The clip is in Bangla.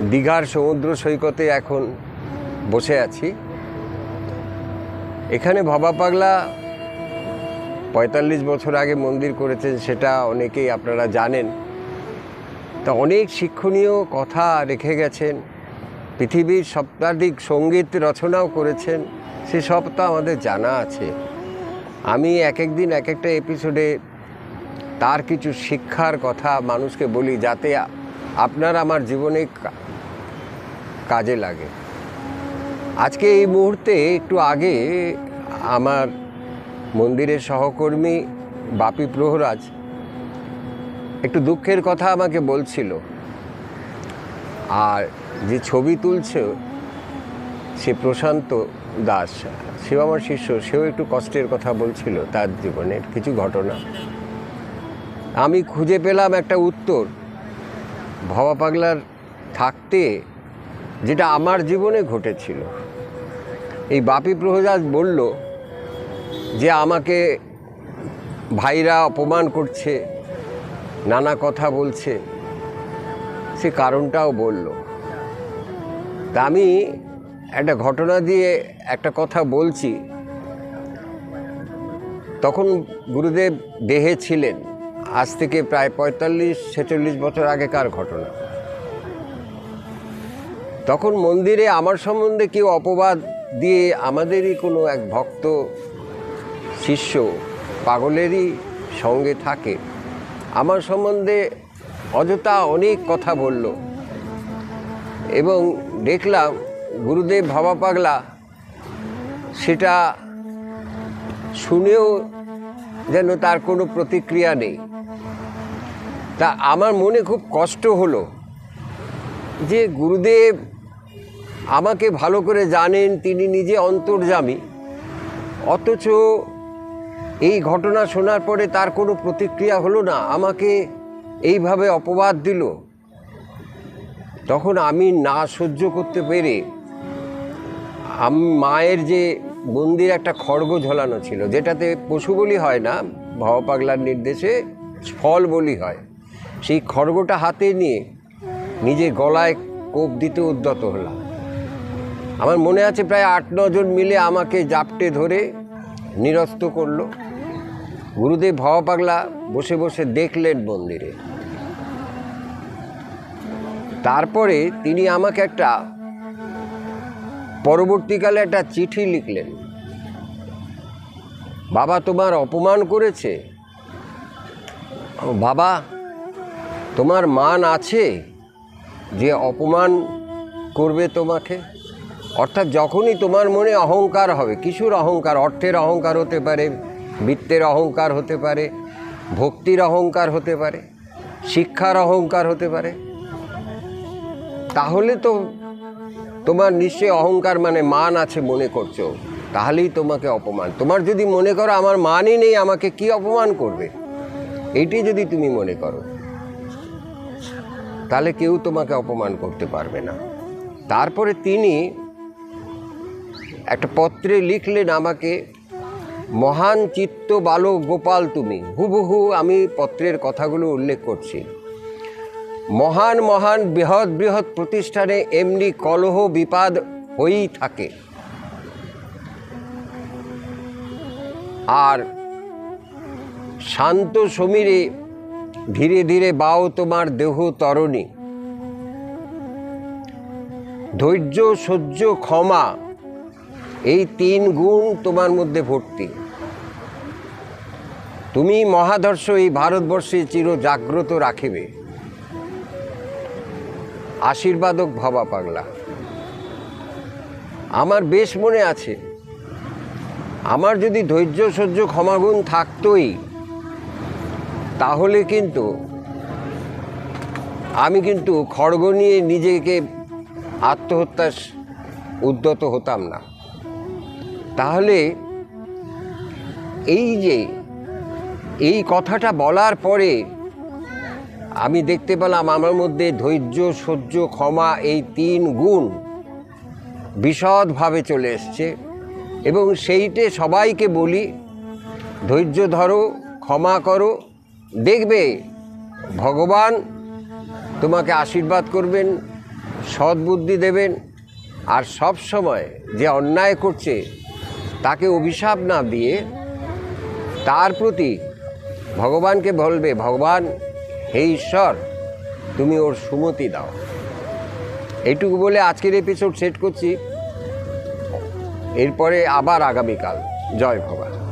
দীঘার সমুদ্র সৈকতে এখন বসে আছি। এখানে ভবা পাগলা পঁয়তাল্লিশ বছর আগে মন্দির করেছেন সেটা অনেকেই আপনারা জানেন। তা অনেক শিক্ষণীয় কথা রেখে গেছেন। পৃথিবীর সপ্তাধিক সংগীত রচনাও করেছেন। সে সবটা আমাদের জানা আছে। আমি এক এক দিন এক একটা এপিসোডে তার কিছু শিক্ষার কথা মানুষকে বলি যাতে আপনার আমার জীবনে কাজে লাগে। আজকে এই মুহূর্তে একটু আগে আমার মন্দিরের সহকর্মী বাপি প্রহরাজ একটু দুঃখের কথা আমাকে বলছিল। আর যে ছবি তুলছে, সে প্রশান্ত দাস, সেও আমার শিষ্য, সেও একটু কষ্টের কথা বলছিল তার জীবনের কিছু ঘটনা। আমি খুঁজে পেলাম একটা উত্তর। ভবা পাগলার থাকতে যেটা আমার জীবনে ঘটেছিল। এই বাপি প্রহজাজ বলল যে আমাকে ভাইরা অপমান করছে, নানা কথা বলছে, সে কারণটাও বলল। তা আমি একটা ঘটনা দিয়ে একটা কথা বলছি। তখন গুরুদেব দেহে ছিলেন। আজ থেকে প্রায় পঁয়তাল্লিশ ছেচল্লিশ বছর আগেকার ঘটনা। তখন মন্দিরে আমার সম্বন্ধে কেউ অপবাদ দিয়ে আমাদেরই কোনো এক ভক্ত শিষ্য পাগলেরই সঙ্গে থাকে। আমার সম্বন্ধে অযথা অনেক কথা বলল এবং দেখলাম গুরুদেব ভাবা পাগলা সেটা শুনেও যেন তার কোনো প্রতিক্রিয়া নেই। তা আমার মনে খুব কষ্ট হলো যে গুরুদেব আমাকে ভালো করে জানেন, তিনি নিজে অন্তর্জামী অথচ এই ঘটনা শোনার পরে তার কোনো প্রতিক্রিয়া হলো না। আমাকে এইভাবে অপবাদ দিল। তখন আমি না সহ্য করতে পেরে আমি, মায়ের যে মন্দির একটা খড়গ ঝোলানো ছিল, যেটাতে পশু বলি হয় না, ভব পাগলার নির্দেশে ফল বলি হয়, সেই খড়গটা হাতে নিয়ে নিজে গলায় কোপ দিতে উদ্যত হলাম। আমার মনে আছে প্রায় আট নজন মিলে আমাকে জাপটে ধরে নিরস্ত করল। গুরুদেব ভবা পাগলা বসে বসে দেখলেন মন্দিরে। তারপরে তিনি আমাকে একটা পরবর্তীকালে একটা চিঠি লিখলেন। বাবা তোমার অপমান করেছে। বাবা, তোমার মান আছে যে অপমান করবে তোমাকে? অর্থাৎ যখনই তোমার মনে অহংকার হবে কিছুর অহংকার, অর্থের অহংকার হতে পারে, বৃত্তের অহংকার হতে পারে, ভক্তির অহংকার হতে পারে, শিক্ষার অহংকার হতে পারে, তাহলে তো তোমার নিশ্চয়ই অহংকার মানে মান আছে মনে করছ, তাহলেই তোমাকে অপমান। তোমার যদি মনে করো আমার মানই নেই, আমাকে কি অপমান করবে? এইটি যদি তুমি মনে করো, তাহলে কেউ তোমাকে অপমান করতে পারবে না। তারপরে তিনি একটা পত্রে লিখলেন আমাকে, মহান চিত্ত বালক গোপাল তুমি। হুবহু আমি পত্রের কথাগুলো উল্লেখ করছি। মহান মহান, বৃহৎ বৃহৎ প্রতিষ্ঠানে এমনি কলহ বিপাদ হয়েই থাকে। আর শান্ত সমীরে ধীরে ধীরে বাও তোমার দেহ তরণী। ধৈর্য, সহ্য, ক্ষমা এই তিন গুণ তোমার মধ্যে ভর্তি। তুমি মহাদর্শ এই ভারতবর্ষে চির জাগ্রত রাখিবে। আশীর্বাদক ভবা পাগলা। আমার বেশ মনে আছে। আমার যদি ধৈর্য সহ্য ক্ষমাগুণ থাকতই, তাহলে কিন্তু আমি কিন্তু খড়গ নিয়ে নিজেকে আত্মহত্যা উদ্যত হতাম না। তাহলে এই যে, এই কথাটা বলার পরে আমি দেখতে পেলাম আমার মধ্যে ধৈর্য, সহ্য, ক্ষমা এই তিন গুণ বিশদভাবে চলে এসছে। এবং সেইটে সবাইকে বলি, ধৈর্য ধরো, ক্ষমা করো, দেখবে ভগবান তোমাকে আশীর্বাদ করবেন সদ্বুদ্ধি দেবেন, আর সব সময় যে অন্যায় করছে তাকে অভিশাপ না দিয়ে তার প্রতি ভগবানকে বলবে, ভগবান, হে ঈশ্বর, তুমি ওর সুমতি দাও। এইটুকু বলে আজকের এপিসোড সেট করছি। এরপরে আবার আগামীকাল। জয় ভগবান।